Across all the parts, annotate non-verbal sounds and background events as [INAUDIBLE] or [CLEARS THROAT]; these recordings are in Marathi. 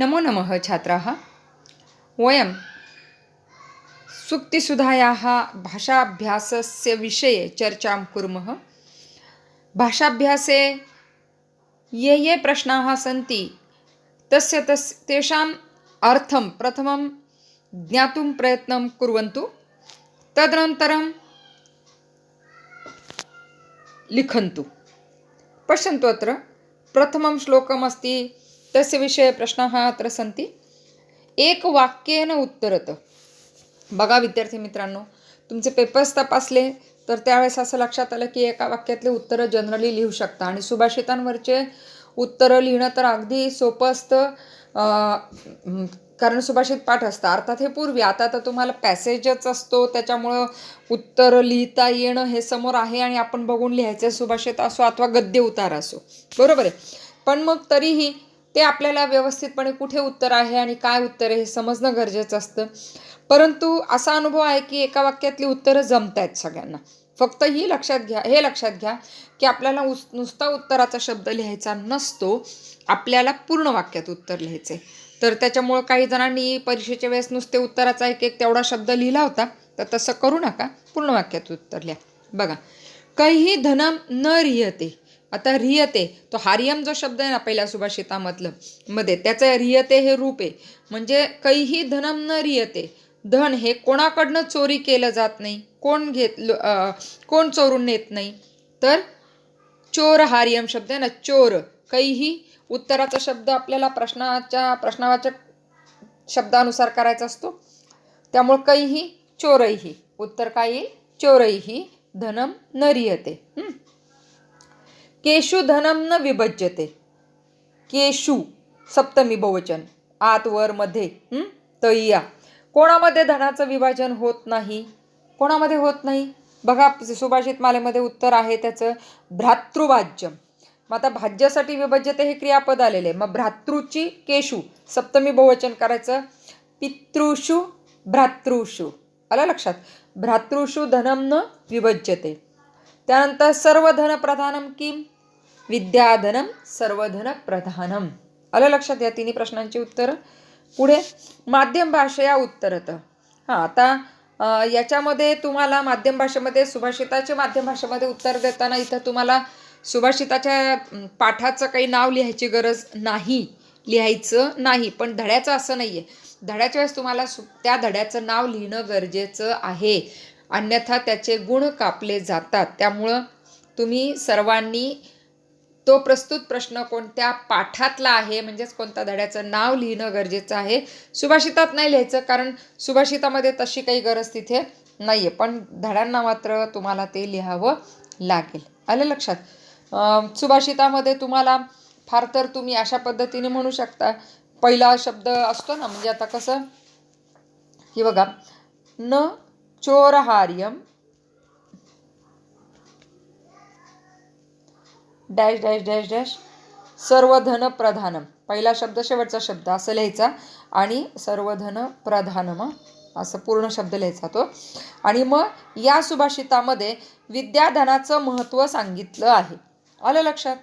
नमो नमः छात्राः। वयं सुक्तिसुधायाः भाषाभ्यासस्य विषये चर्चां कुर्मः। भाषाभ्यासे ये ये प्रश्नाः सन्ति तस्य तस् तेषाम् अर्थं प्रथमं ज्ञातुं प्रयत्नं कुर्वन्तु तदनन्तरं लिखन्तु। पश्यन्तु अत्र प्रथमं श्लोकमस्ति तस्य विषये प्रश्नाः अत्र सन्ति। एकवाक्येन उत्तरत। बघा विद्यार्थी मित्रांनो तुमचे पेपर्स तपासले तर त्यावेळेस असं लक्षात आलं की एका वाक्यातले उत्तरं जनरली लिहू शकता आणि सुभाषितांवरचे उत्तरं लिहिणं तर अगदी सोपं असतं कारण सुभाषित पाठ असतं. अर्थात हे पूर्वी आता तर तुम्हाला पॅसेजच असतो त्याच्यामुळं उत्तर लिहिता येणं हे समोर आहे आणि आपण बघून लिहायचं सुभाषित असो अथवा गद्य उतार असो. बरोबर आहे? पण मग तरीही ते आपल्याला व्यवस्थितपणे कुठे उत्तर आहे आणि काय उत्तर आहे हे समजणं गरजेचं असतं. परंतु असा अनुभव आहे की एका वाक्यातली उत्तरं जमत आहेत सगळ्यांना. फक्त ही लक्षात घ्या हे लक्षात घ्या की आपल्याला उस नुसता उत्तराचा शब्द लिहायचा नसतो आपल्याला पूर्ण वाक्यात उत्तर लिहायचं आहे तर त्याच्यामुळं काही जणांनी परीक्षेच्या वेळेस नुसते उत्तराचा एक एक तेवढा शब्द लिहिला होता तर तसं करू नका पूर्ण वाक्यात उत्तर लिहा. बघा काही धनम न रियते आता रियते तो हारियम जो शब्द आहे ना पहिल्या सुभाषितामधलं मध्ये त्याचं रियते हे रूप आहे. म्हणजे कैही धनम न रियते धन हे कोणाकडनं चोरी केलं जात नाही कोण घेत कोण चोरून नेत नाही. तर चोर हारियम शब्द आहे ना चोर कैही उत्तराचा शब्द आपल्याला प्रश्नाच्या प्रश्नावाचक शब्दानुसार करायचा असतो. त्यामुळे कैही चोरही उत्तर काय येईल? चोरैही धनम न रियते. केशुधनम न विभज्यते. केशु सप्तमी बहुवचन. आत वर मध्ये हं? तैया कोणामध्ये धनाचं विभाजन होत नाही? कोणामध्ये होत नाही? बघा सुभाषित मालेमध्ये उत्तर आहे त्याचं भ्रातृभाज्य मग आता भाज्यासाठी विभज्यते हे क्रियापद आलेले. आहे मग भ्रातृची केशू सप्तमी बहुवचन करायचं. पितृषु भ्रातृषु. आलं लक्षात? भ्रातृषु धनम न विभज्यते. त्यानंतर सर्व प्रधानम किम? विद्याधनम सर्वधन प्रधानम आलं लक्षात घ्या तिन्ही प्रश्नांची उत्तरं? पुढे माध्यम भाषया उत्तरत. हां आता याच्यामध्ये तुम्हाला माध्यम भाषेमध्ये सुभाषिताचे माध्यम भाषेमध्ये उत्तर देताना इथं तुम्हाला सुभाषिताच्या पाठाचं काही नाव लिहायची गरज नाही. लिहायचं नाही पण धड्याचं असं नाही आहे धड्याच्या वेळेस तुम्हाला सु त्या धड्याचं नाव लिहिणं गरजेचं आहे. अन्यथा त्याचे गुण कापले जातात. त्यामुळं तुम्ही सर्वांनी तो प्रस्तुत प्रश्न कोणत्या पाठातला आहे? म्हणजेच कोणत्या धड्याचं नाव लिहिणं गरजेचं आहे? सुभाषितात नाही लिहायचं कारण सुभाषितामध्ये तशी काही गरज तिथे नाही आहे पण धड्यांना मात्र तुम्हाला ते लिहावं लागेल. आलं लक्षात? सुभाषितामध्ये तुम्हाला फार तर तुम्ही अशा पद्धतीने म्हणू शकता. पहिला शब्द असतो ना म्हणजे आता कसं? की बघा. न चोरहार्यम डॅश डॅश डॅश डॅश. सर्वधन प्रधानम पहिला शब्द शेवटचा शब्द असं लिहायचा. आणि सर्वधन प्रधानम असं पूर्ण शब्द लिहायचा तो. आणि मग या सुभाषितामध्ये विद्याधनाचं महत्त्व सांगितलं आहे. आलं लक्षात?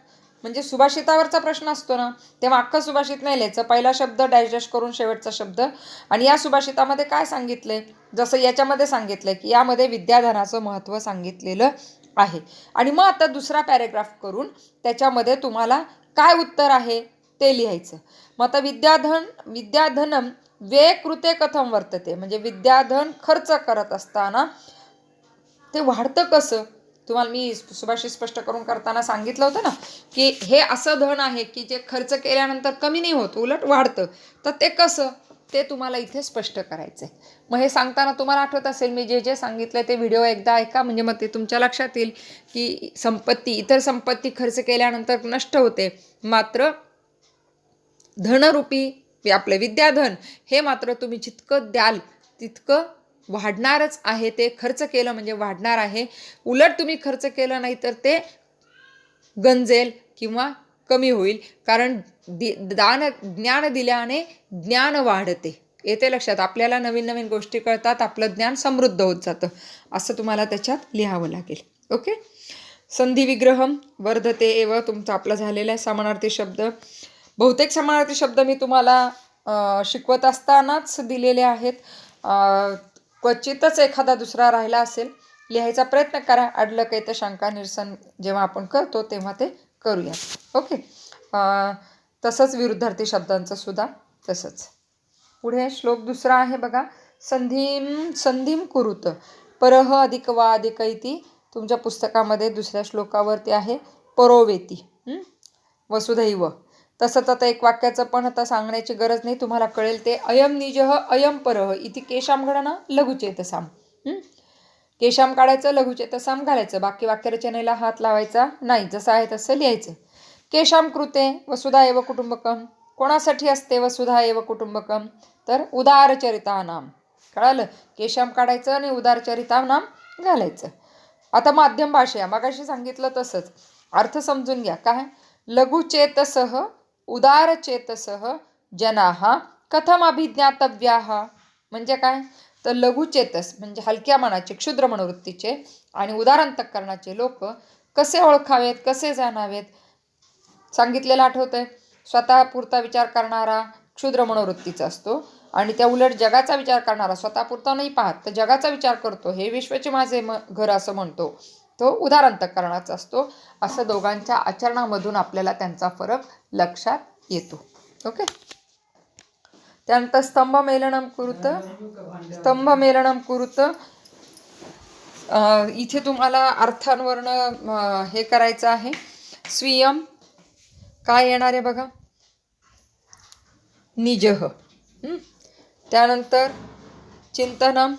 म्हणजे सुभाषितावरचा प्रश्न असतो ना तेव्हा अख्खं सुभाषित नाही लिहायचं. पहिला शब्द डॅश डॅश करून शेवटचा शब्द. आणि या सुभाषितामध्ये काय सांगितलंय? जसं याच्यामध्ये सांगितलंय की यामध्ये विद्याधनाचं महत्त्व सांगितलेलं आहे. आणि मग आता दुसरा पॅरेग्राफ करून त्याच्यामध्ये तुम्हाला काय उत्तर आहे ते लिहायचं. मग आता विद्याधन विद्याधनम वे कृते कथम वर्तते. म्हणजे विद्याधन खर्च करत असताना ते वाढतं कसं? तुम्हाला मी सुभाषी स्पष्ट करून करताना सांगितलं होतं ना की हे असं धन आहे की जे खर्च केल्यानंतर कमी नाही होत उलट वाढतं. तर ते कसं? ते तुम्हाला इथे स्पष्ट करायचं आहे मग हे सांगताना तुम्हाला आठवत असेल मी जे जे सांगितलं ते व्हिडिओ एकदा ऐका. म्हणजे मग ते तुमच्या लक्षात येईल की संपत्ती इतर संपत्ती खर्च केल्यानंतर नष्ट होते. मात्र धनरूपी आपलं विद्याधन हे मात्र तुम्ही जितकं द्याल तितकं वाढणारच आहे. ते खर्च केलं म्हणजे वाढणार आहे. उलट तुम्ही खर्च केलं नाही तर ते गंजेल किंवा कमी होईल. कारण दि दान ज्ञान दिल्याने ज्ञान वाढते. येते लक्षात आपल्याला नवीन नवीन गोष्टी कळतात आपलं ज्ञान समृद्ध होत जातं. असं तुम्हाला त्याच्यात लिहावं लागेल. ओके? संधी विग्रहम वर्धते एव तुमचा आपला झालेला आहे समानार्थी शब्द. बहुतेक समानार्थी शब्द मी तुम्हाला शिकवत असतानाच दिलेले आहेत. क्वचितच एखादा दुसरा राहिला असेल लिहायचा प्रयत्न करा. अडलं काही तर शंका निरसन जेव्हा आपण करतो तेव्हा ते करूया ओके? तसंच विरुद्धार्थी शब्दांचं सुद्धा तसंच. पुढे श्लोक दुसरा आहे बघा. संधीम संधीम कुरुत. परह अधिक वा अधिक इति तुमच्या पुस्तकामध्ये दुसऱ्या श्लोकावरती आहे. परोवेती. वसुधैव. तसंच आता एक वाक्याचं पण आता सांगण्याची गरज नाही. तुम्हाला कळेल ते अयम निजह अयम परह इथे केशाम घडणं लघुचेतसाम. केशाम काढायचं लघुचेतसाम घालायचं. बाकी वाक्यरचनेला हात लावायचा नाही. जसं आहे तसं लिहायचं. केशाम कृते वसुधा एव कुटुंबकम कोणासाठी असते वसुधा एव कुटुंबकम तर उदारचरिता नाम कळालं? केशाम काढायचं आणि उदारचरिता नाम घालायचं. आता माध्यम भाषा मगाशी सांगितलं तसंच. अर्थ समजून घ्या. काय? लघुचेतसह उदारचेतसह जनाहा कथम अभिज्ञातव्या म्हणजे काय? तर लघुचेतस म्हणजे हलक्या मनाचे क्षुद्र मनोवृत्तीचे आणि उदारांतकरणाचे लोक कसे ओळखावेत कसे जाणावेत? सांगितलेलं आठवतंय. स्वतःपुरता विचार करणारा क्षुद्र मनोवृत्तीचा असतो. आणि त्या उलट जगाचा विचार करणारा स्वतःपुरता नाही पाहत तर जगाचा विचार करतो. हे विश्वाचे माझे म घर असं म्हणतो. तो उदाहरणतकरणाचा असतो. असं दोघांच्या आचरणामधून आपल्याला त्यांचा फरक लक्षात येतो. ओके? त्यानंतर स्तंभ मेलनम कुरुत. स्तंभ मेलनम कुरुत. इथे तुम्हाला अर्थांवरनं हे करायचं आहे. स्वीयम काय येणार आहे बघा? निजह त्यानंतर चिंतनम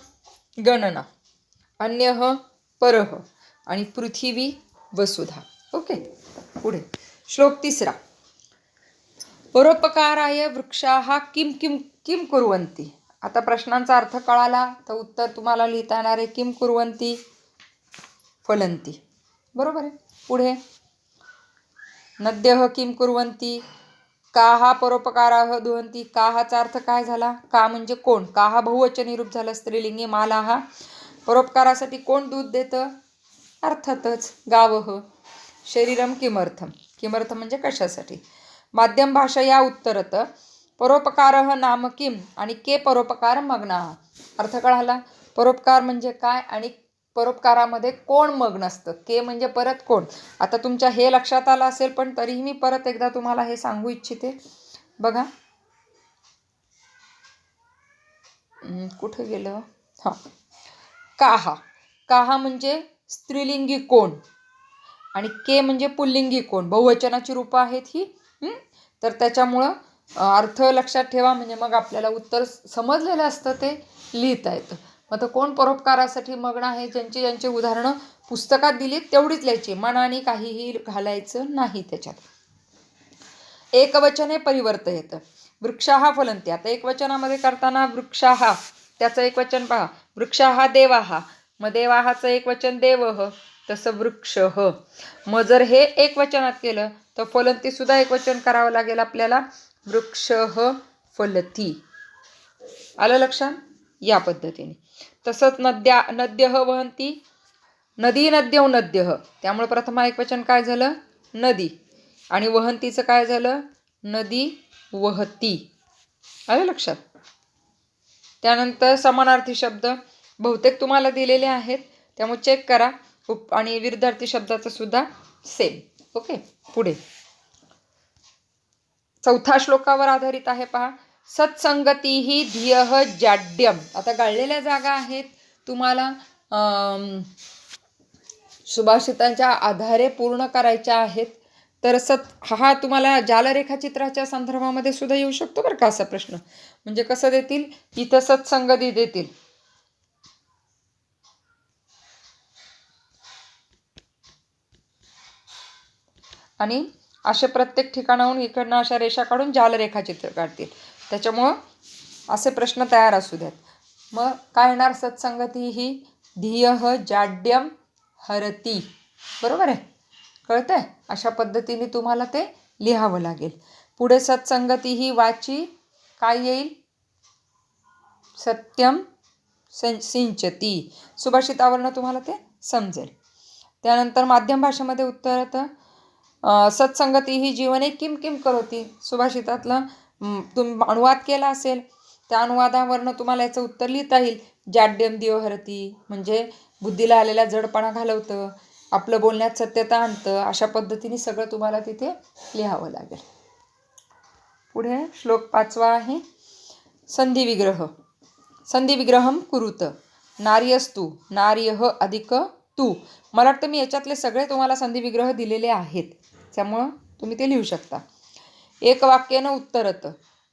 गणना. अन्य परह आणि पृथ्वी वसुधा. ओके? पुढे. श्लोक तिसरा. परोपकाराय वृक्षाः किम किम किम कुर्वन्ति? आता प्रश्नांचा अर्थ कळाला तर उत्तर तुम्हाला लिहिता येणार आहे किम कुर्वन्ति? फलंती बरोबर आहे? पुढे. नद्यः किम कुर्वन्ति? काहा परोपकाराह दुहंती काहाचा अर्थ काय झाला? का म्हणजे कोण? काहा बहुवचनी रूप झालं? स्त्रीलिंगी माला? हा परोपकारासाठी कोण दूध देतं? अर्थातच गावह शरीरम किमर्थम किमर्थ म्हणजे कशासाठी? माध्यम भाषा या उत्तरत परोपकारः नाम किम आणि के परोपकार मग्ना? अर्थ कळाला? परोपकार म्हणजे काय आणि परोपकारामध्ये कोण मग्न असतं के म्हणजे परत कोण? आता तुमच्या हे लक्षात आलं असेल पण तरीही मी परत एकदा तुम्हाला हे सांगू इच्छिते. बघा. कुठं कुठे गेलं? हां. काहा. काहा म्हणजे स्त्रीलिंगी कोण? आणि के म्हणजे पुल्लिंगी कोण? बहुवचनाची रूपं आहेत ही. तर त्याच्यामुळं अर्थ लक्षात ठेवा. म्हणजे मग आपल्याला उत्तर समजलेलं असतं ते. लिहिता येतं. मग तर कोण परोपकारासाठी मग्न आहे? ज्यांची ज्यांची उदाहरणं पुस्तकात दिलीत तेवढीच लिहायची. मनाने काहीही घालायचं नाही त्याच्यात. एकवचने परिवर्त येतं. वृक्षाहा फलंती आता एकवचनामध्ये करताना वृक्षाहा त्याचं एक वचन पहा. वृक्षाहा देवाहा मग देवाहाचं एक वचन देवह तसं वृक्ष. मग जर हे एक वचनात केलं तर फलंती सुद्धा एक वचन करावं लागेल आपल्याला. वृक्ष फलती आलं लक्षात? या पद्धतीने. तसंच नद्या नद्य वहंती नदी नद्यव नद्य त्यामुळे प्रथम ऐकवचन काय झालं? नदी. आणि वहंतीचं काय झालं? नदी वहती. आलं लक्षात? त्यानंतर समानार्थी शब्द बहुतेक तुम्हाला दिलेले आहेत. त्यामुळे चेक करा. उप आणि विरुद्धार्थी शब्दाचं सुद्धा सेम ओके पुढे. चौथा श्लोकावर आधारित आहे पहा. सत्संगती ही धियह जाड्यम. आता गाळलेल्या जागा आहेत. तुम्हाला सुभाषितांच्या आधारे पूर्ण करायच्या आहेत. तर सत हा तुम्हाला जालरेखाचित्राच्या संदर्भामध्ये सुद्धा येऊ शकतो बरं का असा प्रश्न. म्हणजे कसं देतील? इथं सत्संगती देतील. आणि असे प्रत्येक ठिकाणाहून इकडनं अशा रेषा काढून जालरेखाचित्र काढतील. त्याच्यामुळं असे प्रश्न तयार असू द्यात मग काय येणार सत्संगती? ही धियह जाड्यम हरती. बरोबर आहे? कळतंय? अशा पद्धतीने तुम्हाला ते लिहावं लागेल. पुढे सत्संगती ही वाची काय येईल? सत्यम सं सिंचती. सुभाषितावरनं तुम्हाला ते समजेल. त्यानंतर माध्यम भाषेमध्ये उत्तर येतं. सत्संगती ही जीवने किम किम करोती. सुभाषितातलं तुम अनुवाद केला असेल त्या अनुवादावरनं तुम्हाला याचं उत्तर लिहिता येईल. जाड्यम दिवहरती म्हणजे बुद्धीला आलेला जडपणा घालवतं आपलं बोलण्यात सत्यता आणतं अशा पद्धतीने सगळं तुम्हाला तिथे लिहावं लागेल. पुढे श्लोक पाचवा आहे संधिविग्रह संधिविग्रहम संधी विग्रहम कुरुत. नार्यस्तू नार्यह अधिक तू. मला वाटतं मी याच्यातले सगळे तुम्हाला संधिविग्रह दिलेले आहेत त्यामुळं तुम्ही ते लिहू शकता. एक वाक्यानं उत्तरत.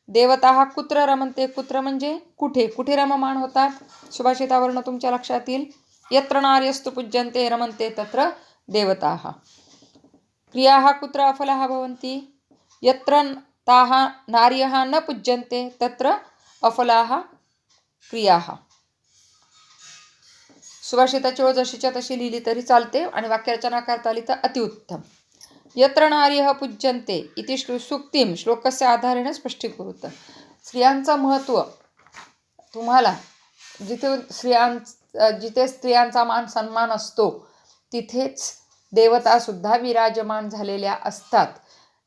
देवता हा कुत्र रमंते कुत्र म्हणजे कुठे? कुठे रममाण होतात? सुभाषितावर्ण तुमच्या लक्षात येईल यत्र नार्यस्तु पूज्यन्ते रमन्ते तत्र देवता. क्रिया कुत्र अफला भवन्ति? यत्र ताः नार्यः न पूज्यन्ते तत्र अफलाः क्रियाः. सुभाषिताची ओळ जशीच्या तशी लिहिली तरी चालते आणि वाक्यरचना करता आली तर अतिउत्तम. यत्र नार्यः पूज्यन्ते इति श्लू सुक्तीम श्लोकस्य आधारेण स्पष्टीकृत स्त्रियांचं महत्त्व तुम्हाला जिथे स्त्रियां जिथे स्त्रियांचा मान सन्मान असतो तिथेच देवतासुद्धा विराजमान झालेल्या असतात.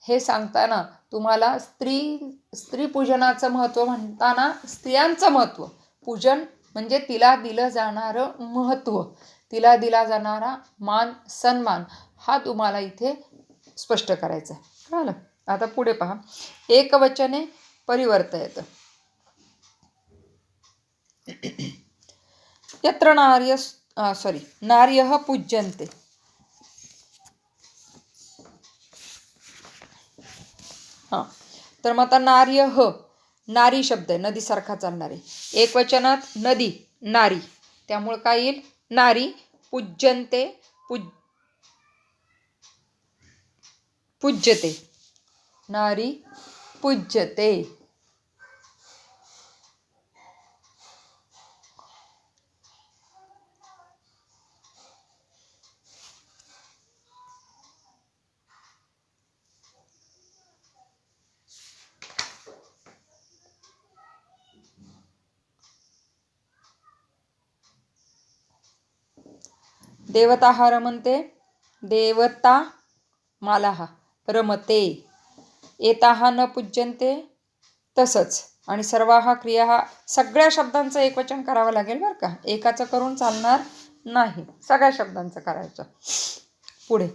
हे सांगताना तुम्हाला स्त्री स्त्री पूजनाचं महत्त्व म्हणताना स्त्रियांचं महत्त्व पूजन म्हणजे तिला दिलं जाणारं महत्त्व तिला दिला जाणारा मान सन्मान. हा तुम्हाला इथे स्पष्ट करायचं आहे. कळालं? आता पुढे पहा. एकवचने येतं. यत्र नार्य सॉरी नार्यः पूज्यन्ते. हां. तर मग आता नार्य ह नारी शब्द आहे. नदीसारखा चालणारे एक वचनात नदी नारी. त्यामुळं काय येईल? नारी पूज्यन्ते पूज पूज्यते. नारी पूज्यते. देवताहार म्हणते रमन्ते देवता मालाहा. रमते. एताहा न पूज्यंते तसंच. आणि सर्वा हा क्रिया हा सगळ्या शब्दांचं एकवचन करावं लागेल बरं का. एकाचं करून चालणार नाही. सगळ्या शब्दांचं करायचं. पुढे.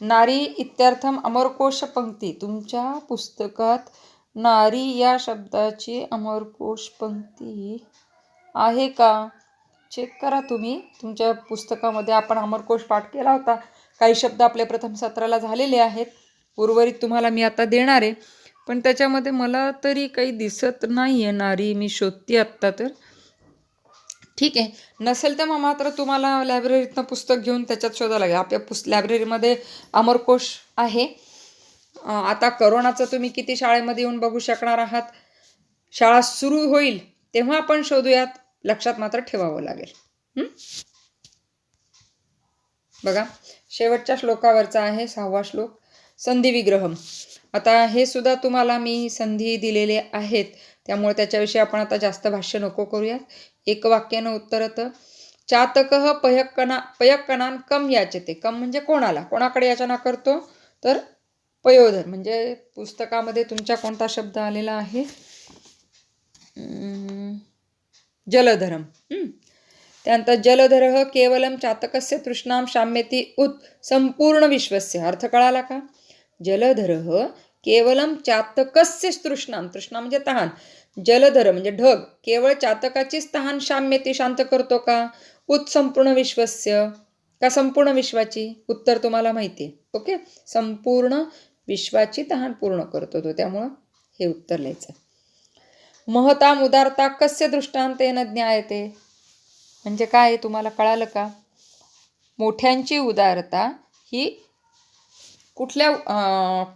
नारी इत्यर्थम अमरकोश पंक्ती. तुमच्या पुस्तकात नारी या शब्दाची अमरकोश पंक्ती आहे का? चेक करा तुम्ही. तुमच्या पुस्तकामध्ये आपण अमरकोश पाठ केला होता. काही शब्द आपल्या प्रथम सत्राला झालेले आहेत. उर्वरित तुम्हाला मी आता देणार आहे. पण त्याच्यामध्ये मला तरी काही दिसत नाही आहे नारी मी शोधते आत्ता तर. ठीक आहे. नसेल तर मग मात्र तुम्हाला लायब्ररीतनं पुस्तक घेऊन त्याच्यात शोधावं लागेल. आपल्या पुस् लायब्ररीमध्ये अमरकोश आहे. आता करोनाचं तुम्ही किती शाळेमध्ये येऊन बघू शकणार आहात? शाळा सुरू होईल तेव्हा आपण शोधूयात. लक्षात मात्र ठेवावं लागेल. बघा. शेवटच्या श्लोकावरचा आहे सहावा श्लोक. संधी विग्रहम आता हे सुद्धा तुम्हाला मी संधी दिलेले आहेत. त्यामुळे त्याच्याविषयी आपण आता जास्त भाष्य नको करूयात. एक वाक्यानं उत्तरतं चातक पयक्कना पयक्कनान कम याचते. कम म्हणजे कोणाला? कोणाकडे याचना करतो? तर पयोधर म्हणजे पुस्तकामध्ये तुमच्या कोणता शब्द आलेला आहे? जलधरम. त्यानंतर जलधर केवलम चातकस्य तृष्णाम शाम्यती उत संपूर्ण विश्वस्य. अर्थ कळाला का? जलधर केवलम चातकस्य तृष्णाम तृष्णा म्हणजे तहान. जलधर म्हणजे ढग केवळ चातकाचीच तहान शाम्य ती शांत करतो का? उत संपूर्ण विश्वस्य. का संपूर्ण विश्वाची? उत्तर तुम्हाला माहिती आहे. ओके? संपूर्ण विश्वाची तहान पूर्ण करतो तो. त्यामुळं हे उत्तर लिहायचं महता उदारता कस्य दृष्टांतेन ज्ञायते? म्हणजे काय? तुम्हाला कळालं का? मोठ्यांची उदारता ही कुठल्या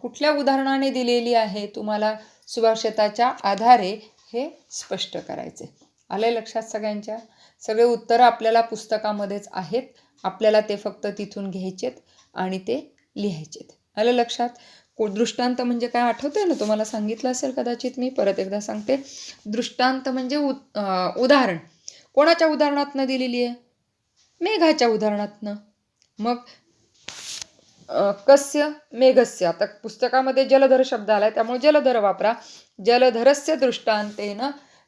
कुठल्या उदाहरणाने दिलेली आहे तुम्हाला सुभाषिताच्या आधारे हे स्पष्ट करायचे? आले लक्षात सगळ्यांच्या? सगळे उत्तरं आपल्याला पुस्तकामध्येच आहेत. आपल्याला ते फक्त तिथून घ्यायचेत आणि ते लिहायचेत. आलं लक्षात? को दृष्टांत म्हणजे काय आठवतंय ना? तुम्हाला सांगितलं असेल कदाचित मी परत एकदा सांगते. दृष्टांत म्हणजे उ उदाहरण. कोणाच्या उदाहरणातनं दिलेली आहे? मेघाच्या उदाहरणातनं. मग कस्य मेघस्य. आता पुस्तकामध्ये जलधर शब्द आलाय त्यामुळे जलधर वापरा. जलधरस्य दृष्टांतेन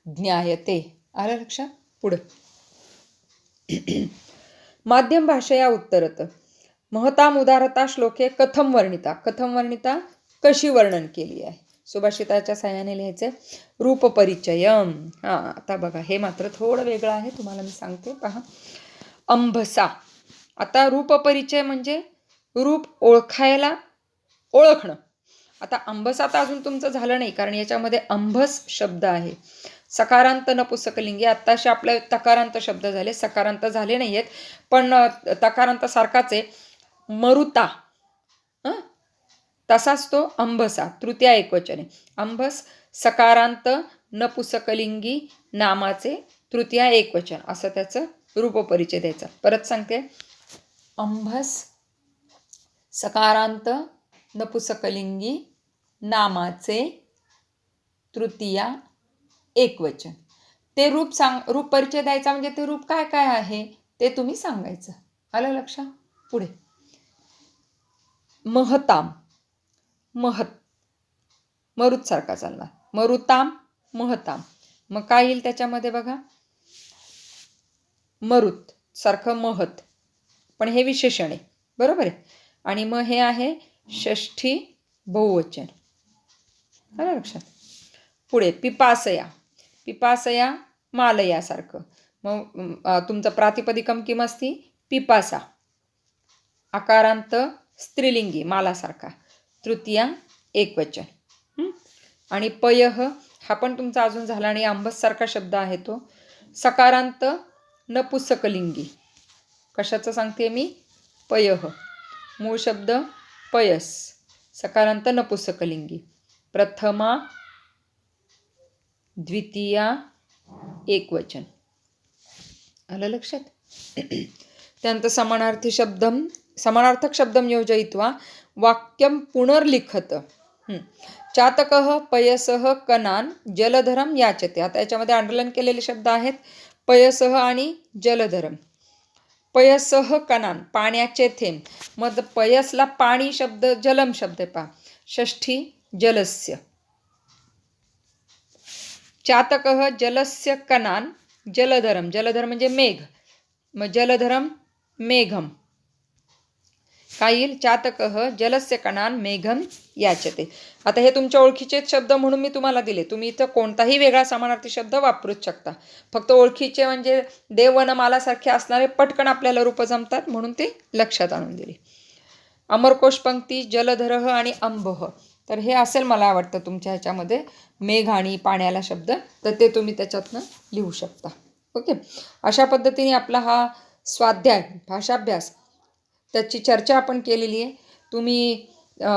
ज्ञायते. आलं लक्षात? पुढं. [CLEARS THROAT] माध्यम भाषया उत्तरत. महताम उदारता श्लोके कथम वर्णिता. कथम वर्णिता कशी वर्णन केली आहे? सुभाषिताच्या साह्याने लिहायचं रूप परिचयम. हां आता बघा हे मात्र थोडं वेगळं आहे तुम्हाला मी सांगते पहा. अंभसा. आता रूपपरिचय म्हणजे रूप ओळखायला ओळखणं. आता अंबसा तर अजून तुमचं झालं नाही कारण याच्यामध्ये अंबस शब्द आहे. सकारांत नपुसकलिंगी आत्ताशे आपले तकारांत शब्द झाले सकारांत झाले नाही आहेत पण अ, तकारांत सारखाच आहे मरुता हं? तसाच तो अंबसा तृतीया एकवचन. आहे अंबस सकारांत नपुसकलिंगी नामाचे तृतीया एकवचन असं त्याचं रूपपरिचय द्यायचा. परत सांगते. अंबस सकारांत नपुसकलिंगी नामाचे तृतीया एकवचन. ते रूप सांग रूप परिचय द्यायचा म्हणजे ते रूप काय काय आहे ते तुम्ही सांगायचं. आलं लक्षात पुढे. महताम. महत. मरुत सारखा चालणार. मरुताम महताम. मग काय येईल त्याच्यामध्ये बघा? मरुत सारखं महत. पण हे विशेषण आहे. बरोबर आहे? आणि मग हे आहे षष्ठी बहुवचन. आलं लक्षात? पुढे पिपासया. पिपासया मालयासारखं. मग तुमचं प्रातिपदिकम किम असती? पिपासा. आकारांत स्त्रीलिंगी मालासारखा. तृतीया एकवचन. आणि पयह हा पण तुमचा अजून झाला आणि आंबससारखा शब्द आहे तो. सकारांत नपुसकलिंगी. कशाचं सांगते मी? पयह मूळ शब्द पयस. सकारांत नपुसकलिंगी. प्रथमा द्वितीया एकवचन. आलं लक्षात? त्यानंतर समानार्थी शब्द समानार्थक शब्द योजयित्वा वाक्यम पुनर्लिखत. चातक चातकः पयसः कनान जलधरम याचते. आता याच्यामध्ये अंडरलाईन केलेले शब्द आहेत. पयसः आणि जलधरम पयसः कनान पाण्याचे थेंब. मग पयसला पाणी शब्द जलम शब्द पा षष्ठी जलस्य. चातकः जलस्य कनान जलधरम. जलधर म्हणजे मेघ. मग जलधरम मेघम. काय येईल चातकः जलस्य कणान मेघम याचते. आता हे तुमच्या ओळखीचे शब्द म्हणून मी तुम्हाला दिले. तुम्ही इथं कोणताही वेगळा समानार्थी शब्द वापरूच शकता. फक्त ओळखीचे म्हणजे देव मालासारखे असणारे पटकन आपल्याला रूप जमतात म्हणून ते लक्षात आणून दिले. अमरकोश पंक्ती जलधरह आणि अंबह. तर हे असेल मला वाटतं तुमच्या ह्याच्यामध्ये मेघ आणि पाण्याला शब्द. तर ते तुम्ही त्याच्यातनं लिहू शकता. ओके? अशा पद्धतीने आपला हा स्वाध्याय भाषाभ्यास त्याची चर्चा आपण केलेली आहे. तुम्ही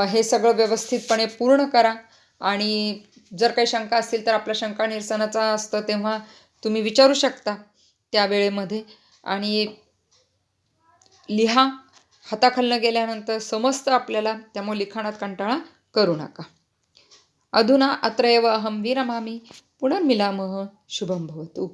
हे सगळं व्यवस्थितपणे पूर्ण करा. आणि जर काही शंका असतील तर आपल्या शंका निरसनाचा असतं तेव्हा तुम्ही विचारू शकता त्या वेळेमध्ये. आणि लिहा. हाताखालनं गेल्यानंतर समजतं आपल्याला त्यामुळे लिखाणात कंटाळा करू नका. अधुना अत्र एव अहं विरमामि. पुनर्मिलामः शुभं भवतु.